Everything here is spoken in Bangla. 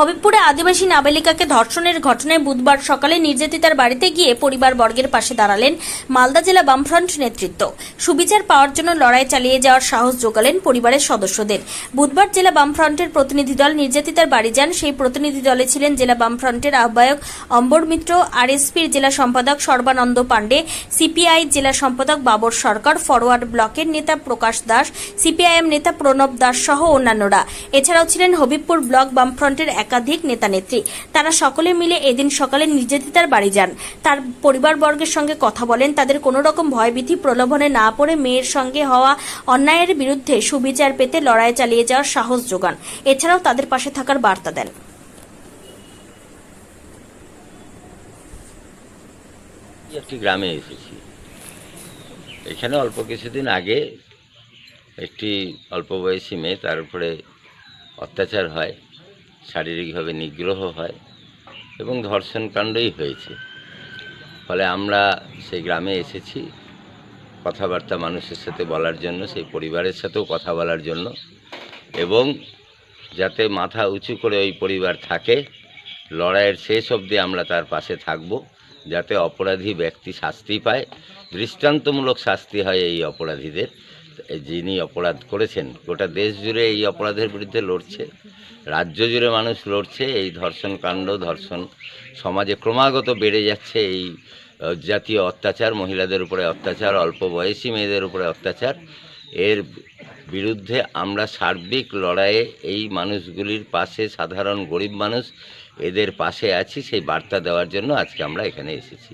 হবিবপুরে আদিবাসী নাবালিকাকে ধর্ষণের ঘটনায় বুধবার সকালে নির্যাতিতার বাড়িতে গিয়ে পরিবার বর্গের পাশে দাঁড়ালেন মালদা জেলা বামফ্রন্ট নেতৃত্ব। সুবিচার পাওয়ার জন্য লড়াই চালিয়ে যাওয়ার সাহস যোগালেন পরিবারের সদস্যদের। বুধবার জেলা বামফ্রন্টের প্রতিনিধি দল নির্যাতিতার বাড়ি যান। সেই প্রতিনিধি দলে ছিলেন জেলা বামফ্রন্টের আহ্বায়ক অম্বর মিত্র, আরএসপির জেলা সম্পাদক সর্বানন্দ পাণ্ডে, সিপিআই জেলা সম্পাদক বাবর সরকার ফরওয়ার্ড ব্লকের নেতা প্রকাশ দাস, সিপিআইএম নেতা প্রণব দাস সহ অন্যান্যরা। এছাড়াও ছিলেন হবিবপুর ব্লক বামফ্রন্টের একাধিক নেতানেত্রী তারা সকলে মিলে এদিন সকালে নির্যাতিতার বাড়ি যান। তার পরিবারবর্গের সঙ্গে কথা বলেন। তাদের কোনো রকম ভয়ভীতি প্রলোভনে না পড়ে মেয়ের সঙ্গে হওয়া অন্যায়ের বিরুদ্ধে সুবিচার পেতে লড়াই চালিয়ে যাওয়ার সাহস যোগান। এছাড়াও তাদের পাশে থাকার বার্তা দেন। একটি গ্রামে এসেছি। এখানে অল্প কিছুদিন আগে একটি অল্প বয়সী মেয়ে তার উপরে অত্যাচার হয়। শারীরিকভাবে নিগ্রহ হয় এবং ধর্ষণ কাণ্ডই হয়েছে। ফলে আমরা সেই গ্রামে এসেছি। কথাবার্তা মানুষের সাথে বলার জন্য, সেই পরিবারের সাথেও কথা বলার জন্য এবং যাতে মাথা উঁচু করে ওই পরিবার থাকে, লড়াইয়ের শেষ অবধি আমরা তার পাশে থাকব, যাতে অপরাধী ব্যক্তি শাস্তি পায়। দৃষ্টান্তমূলক শাস্তি হয় এই অপরাধীদের। যিনি অপরাধ করেছেন, গোটা দেশ জুড়ে এই অপরাধের বিরুদ্ধে লড়ছে, রাজ্য জুড়ে মানুষ লড়ছে, এই ধর্ষণ কাণ্ড, ধর্ষণ সমাজে ক্রমাগত বেড়ে যাচ্ছে, এই জাতীয় অত্যাচার, মহিলাদের উপরে অত্যাচার, অল্প বয়সী মেয়েদের উপরে অত্যাচার। এর বিরুদ্ধে আমরা সার্বিক লড়াইয়ে এই মানুষগুলির পাশে সাধারণ গরিব মানুষ এদের পাশে আছি, সেই বার্তা দেওয়ার জন্য আজকে আমরা এখানে এসেছি।